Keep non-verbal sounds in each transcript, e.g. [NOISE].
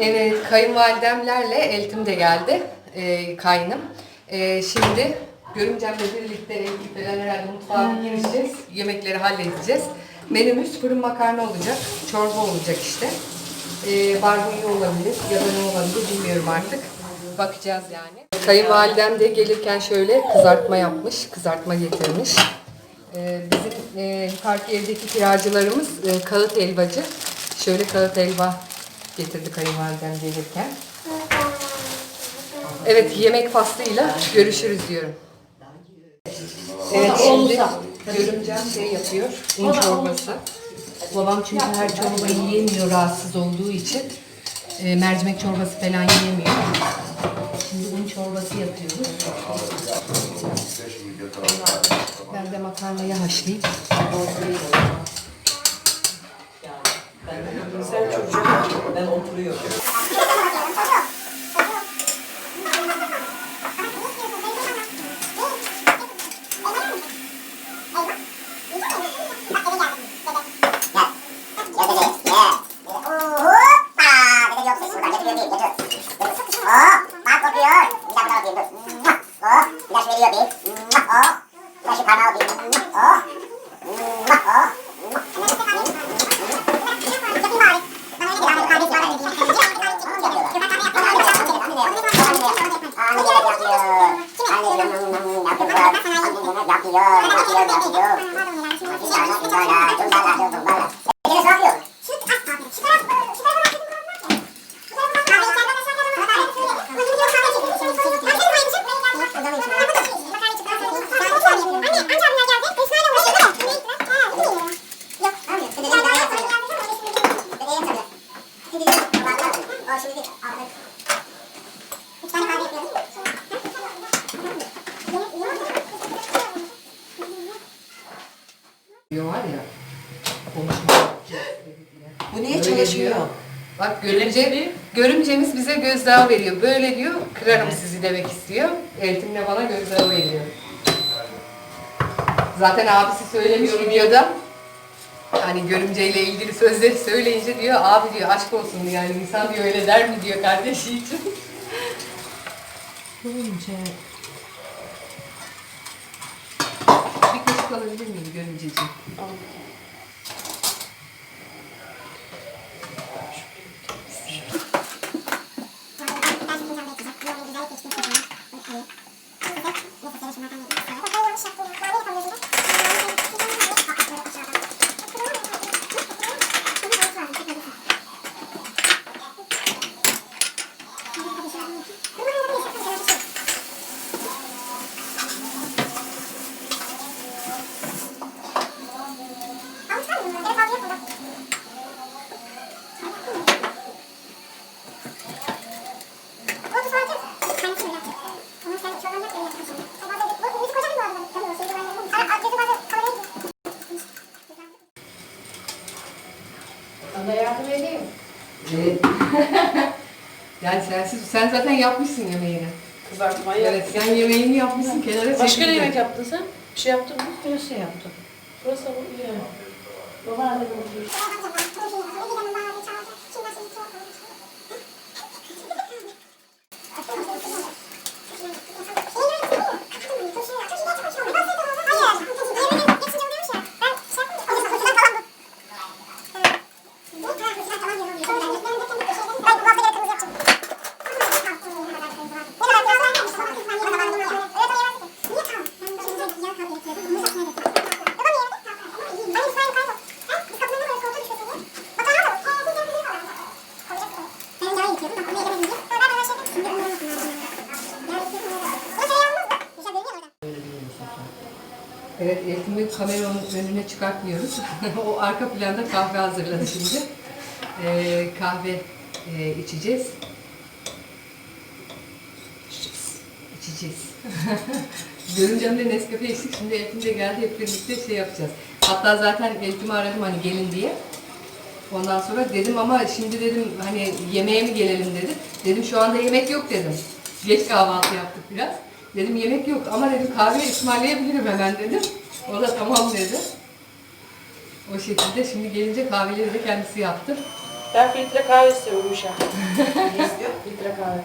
Evet, kayınvalidemlerle Eltim de geldi. Ee, kaynım. Ee, şimdi görümcemle birlikte falan herhalde mutfağa bir gireceğiz. Yemekleri halledeceğiz. Menümüz fırın makarna olacak. Çorba olacak işte. Ee, barbunya olabilir ya da ne olabilir bilmiyorum artık. Bakacağız yani. Kayınvalidem de gelirken şöyle kızartma yapmış. Kızartma getirmiş. Ee, bizim e, yukarıki evdeki kiracılarımız e, kağıt helvacı. Şöyle kağıt helva getirdi kayınvalidem gelirken. Evet yemek faslıyla görüşürüz diyorum. Evet şimdi görümcem şey yapıyor. Un çorbası. Babam çünkü her çorbayı yiyemiyor rahatsız olduğu için. E, mercimek çorbası falan yiyemiyor. Şimdi un çorbası yapıyoruz. Ben de makarnayı haşlayayım. Sen ben oturuyorum. Diyor. Bak görümce, görümcemiz bize gözdağı veriyor. Böyle diyor, kırarım sizi demek istiyor. Eltimle bana gözdağı veriyor. Zaten abisi söylemiyor videoda. Hani görümceyle ilgili sözleri söyleyince diyor, abi diyor aşk olsun yani insan diyor öyle der mi diyor kardeşi için. Görümce. Bir kaşık alabilir miyim görümceciğim? Bakit? Evet. [LAUGHS] yani sensiz, sen zaten yapmışsın yemeğini. Kızartmayı Evet, sen yemeğini yapmışsın kenara Başka ne çekildin. yemek yaptın sen? Bir şey yaptın mı? Burası yaptım. Burası bu iyi. Babaanne bulmuş. [LAUGHS] Evet, Eltim'i kameranın önüne çıkartmıyoruz. [LAUGHS] o arka planda kahve hazırladı şimdi. Ee, kahve e, içeceğiz. İçeceğiz. [LAUGHS] Görüncem de Nescafe içtik. Şimdi Eltim de geldi. Hep birlikte şey yapacağız. Hatta zaten Eltim'i aradım hani gelin diye. Ondan sonra dedim ama şimdi dedim hani yemeğe mi gelelim dedi. Dedim şu anda yemek yok dedim. Geç kahvaltı yaptık biraz. Dedim yemek yok ama dedim kahve ısmarlayabilirim hemen dedim. O da tamam dedi. O şekilde şimdi gelince kahveleri de kendisi yaptı. Ben filtre kahve istiyorum Gülşah. [LAUGHS] Ne istiyor? Filtre kahve.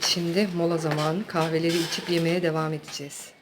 Evet şimdi mola zamanı. Kahveleri içip yemeğe devam edeceğiz.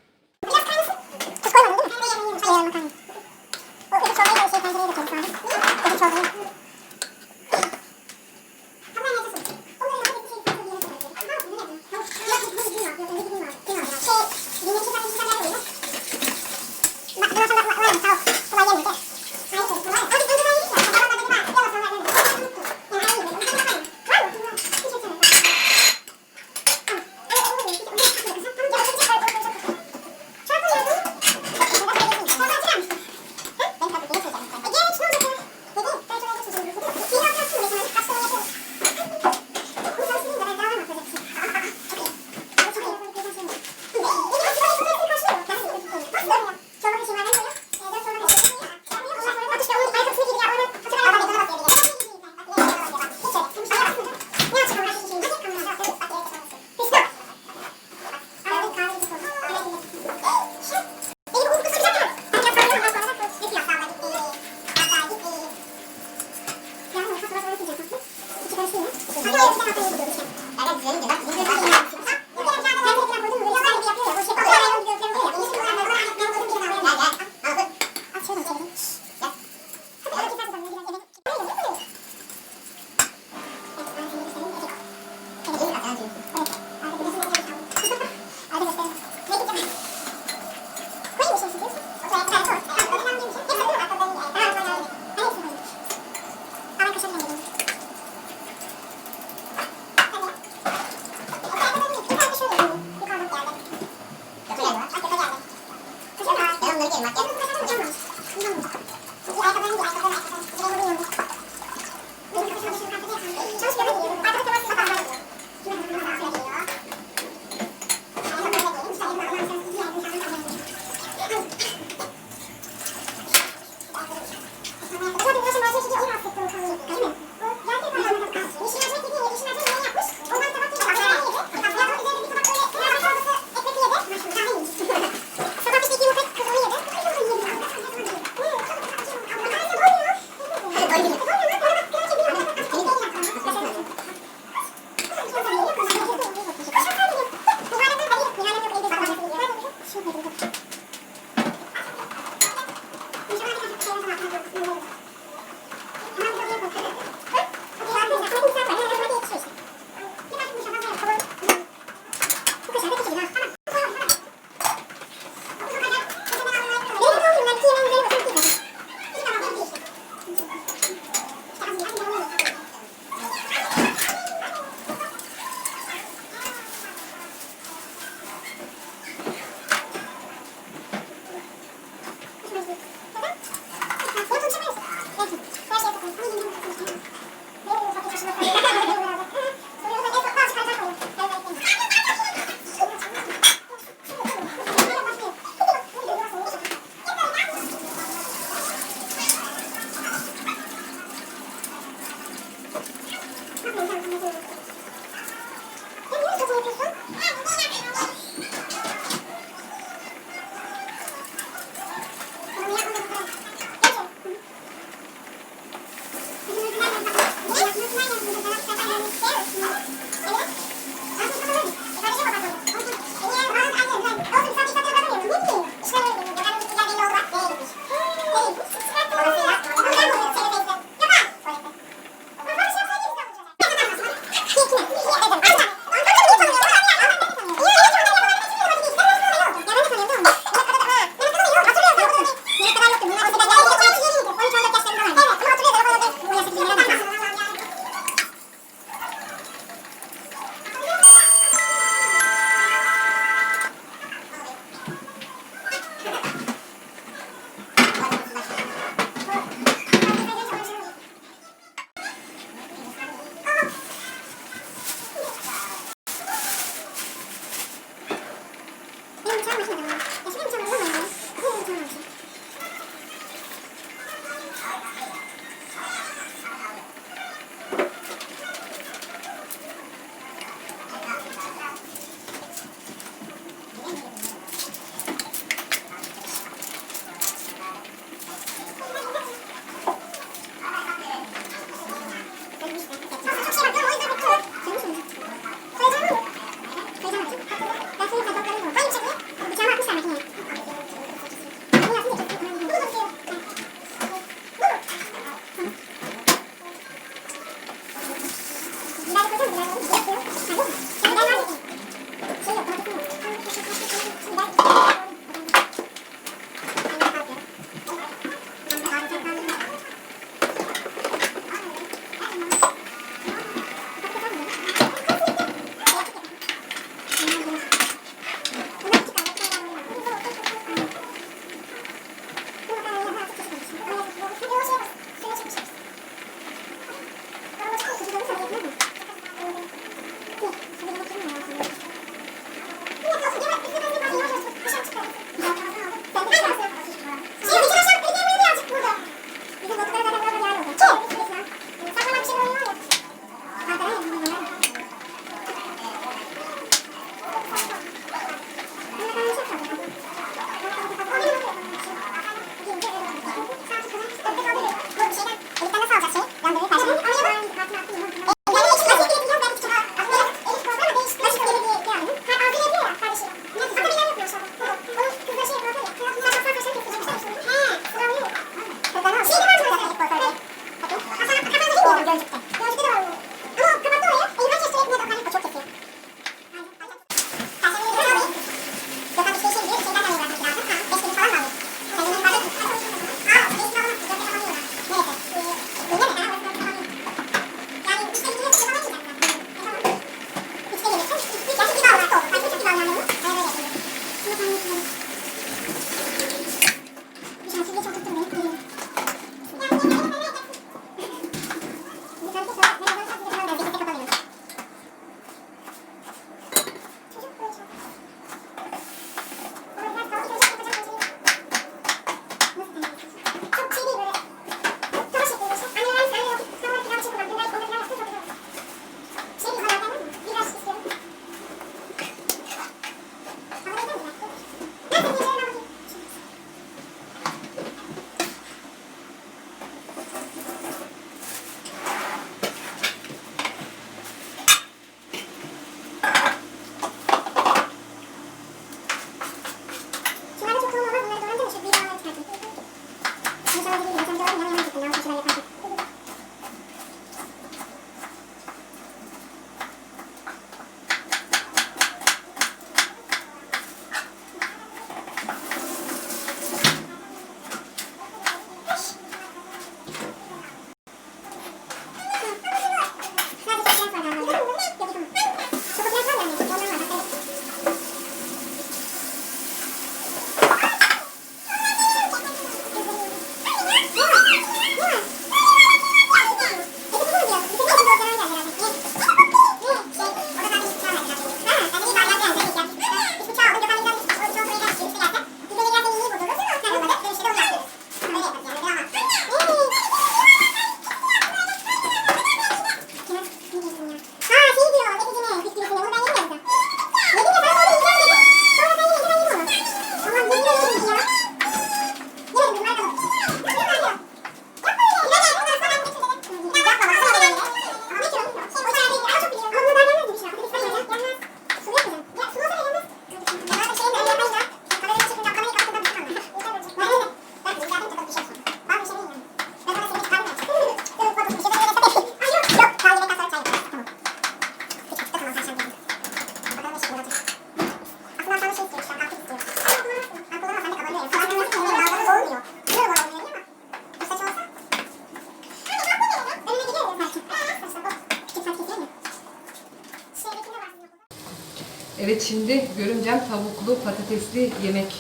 Şimdi görümcem tavuklu patatesli yemek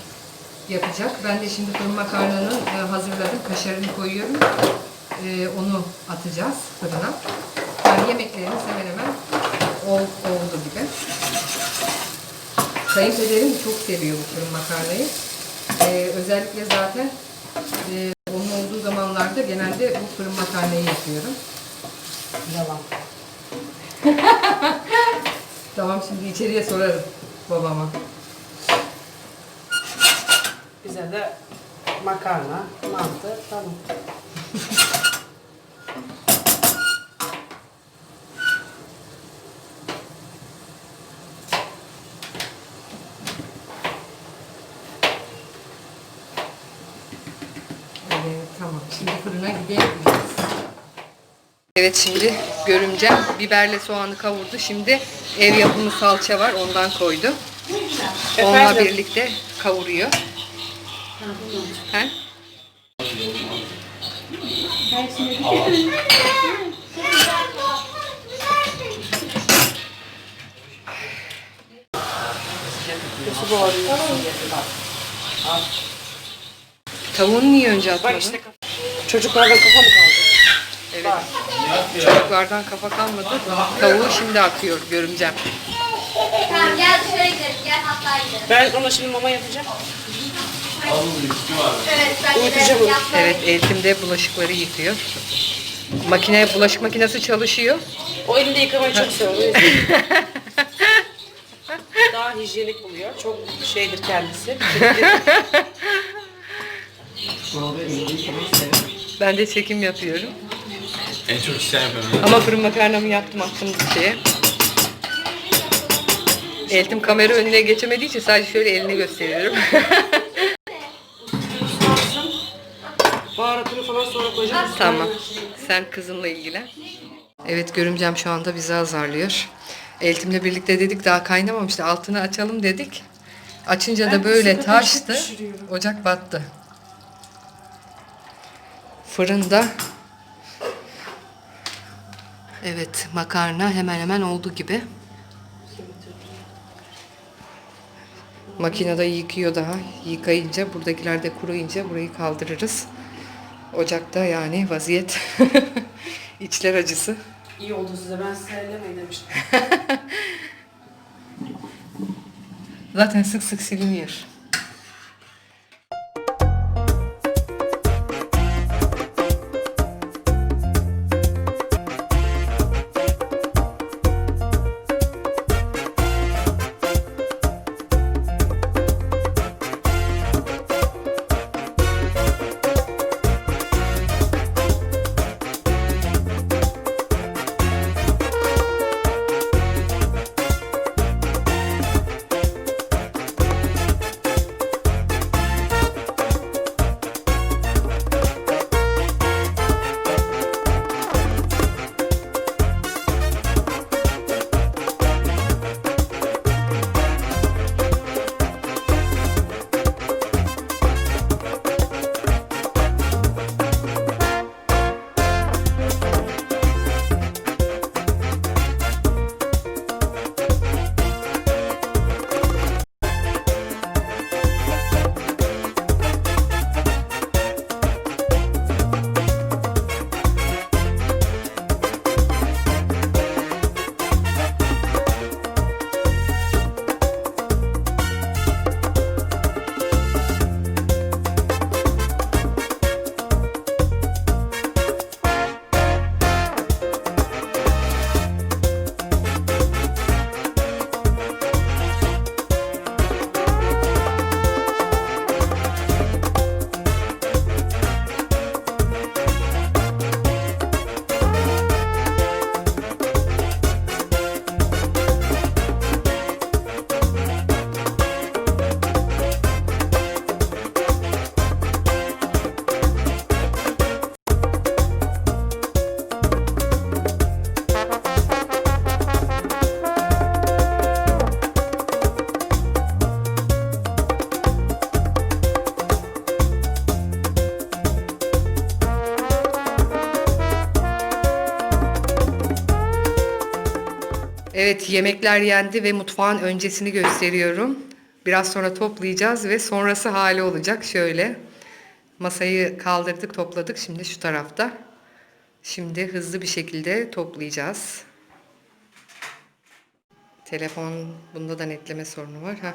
yapacak. Ben de şimdi fırın makarnanın e, hazırladım. Kaşarını koyuyorum. E, onu atacağız fırına. Yani yemeklerimiz hemen hemen ol, oldu gibi. Kayınpederim çok seviyor bu fırın makarnayı. E, özellikle zaten onun olduğu zamanlarda genelde bu fırın makarnayı yapıyorum. Yalan. [LAUGHS] Tamam şimdi içeriye sorarım babama. Bize de makarna, mantı, tamam. Evet tamam. Şimdi fırına gidebiliriz. Evet şimdi görümcem biberle soğanı kavurdu. Şimdi ev yapımı salça var ondan koydu. Onunla Efendim? birlikte kavuruyor. He? Tavuğunu niye önce Bak atmadın? işte çocuklardan kafa mı kaldı? Evet. Çocuklardan kafa kalmadı. Tavuğu şimdi akıyor görümcem. Tamam gel dışarı gidelim. Gel hatta gidelim. Ben ona şimdi mama yapacağım. Evet ben Uyutacağım onu. Evet Eltim de bulaşıkları yıkıyor. Makine, bulaşık makinesi çalışıyor. O elinde yıkamayı çok seviyor. [LAUGHS] Daha hijyenik buluyor. Çok şeydir kendisi. [LAUGHS] Ben de çekim yapıyorum. En çok sen yapıyorum. Ama fırın makarnamı yaptım attım şeye. Eltim kamera önüne geçemediği için sadece şöyle elini gösteriyorum. [LAUGHS] Baharatını falan sonra koyacağım. tamam. Sen kızınla ilgilen. Evet görümcem şu anda bizi azarlıyor. Eltimle birlikte dedik daha kaynamamıştı. Altını açalım dedik. Açınca da böyle taştı. Ocak battı. Fırında Evet makarna hemen hemen oldu gibi. Makinede yıkıyor daha. Yıkayınca buradakiler de kuruyunca burayı kaldırırız. Ocakta yani vaziyet [LAUGHS] içler acısı. İyi oldu size. Ben size ellemeyin demiştim. [LAUGHS] Zaten sık sık siliniyor. Yemekler yendi ve mutfağın öncesini gösteriyorum. Biraz sonra toplayacağız ve sonrası hali olacak şöyle. Masayı kaldırdık topladık şimdi şu tarafta. Şimdi hızlı bir şekilde toplayacağız. Telefon bunda da netleme sorunu var. Ha.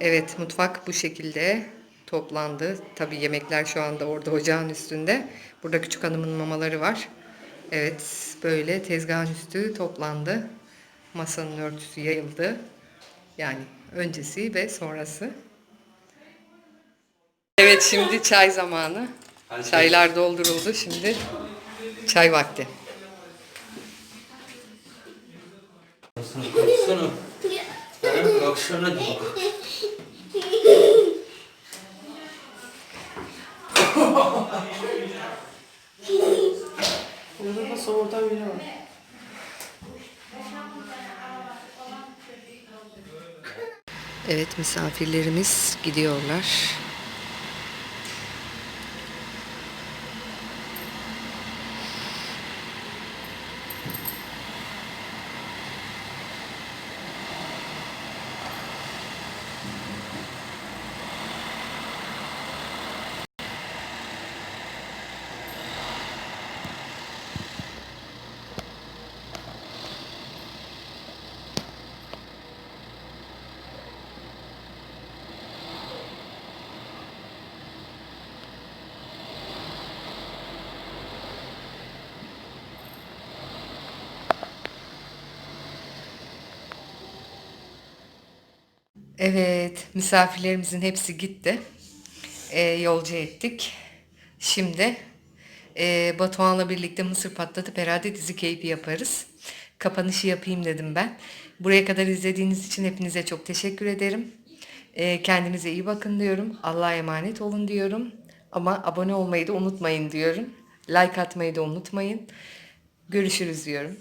Evet mutfak bu şekilde toplandı. Tabii yemekler şu anda orada ocağın üstünde. Burada küçük hanımın mamaları var. Evet böyle tezgahın üstü toplandı. Masanın örtüsü yayıldı. Yani öncesi ve sonrası. Evet şimdi çay zamanı. Çaylar dolduruldu. Şimdi çay vakti. Kalksana. Kalksana. Burada da soğuktan biri var. Evet misafirlerimiz gidiyorlar. Evet, misafirlerimizin hepsi gitti. Ee, yolcu ettik. Şimdi e, Batuhan'la birlikte mısır patlatıp herhalde dizi keyfi yaparız. Kapanışı yapayım dedim ben. Buraya kadar izlediğiniz için hepinize çok teşekkür ederim. Ee, kendinize iyi bakın diyorum. Allah'a emanet olun diyorum. Ama abone olmayı da unutmayın diyorum. Like atmayı da unutmayın. Görüşürüz diyorum.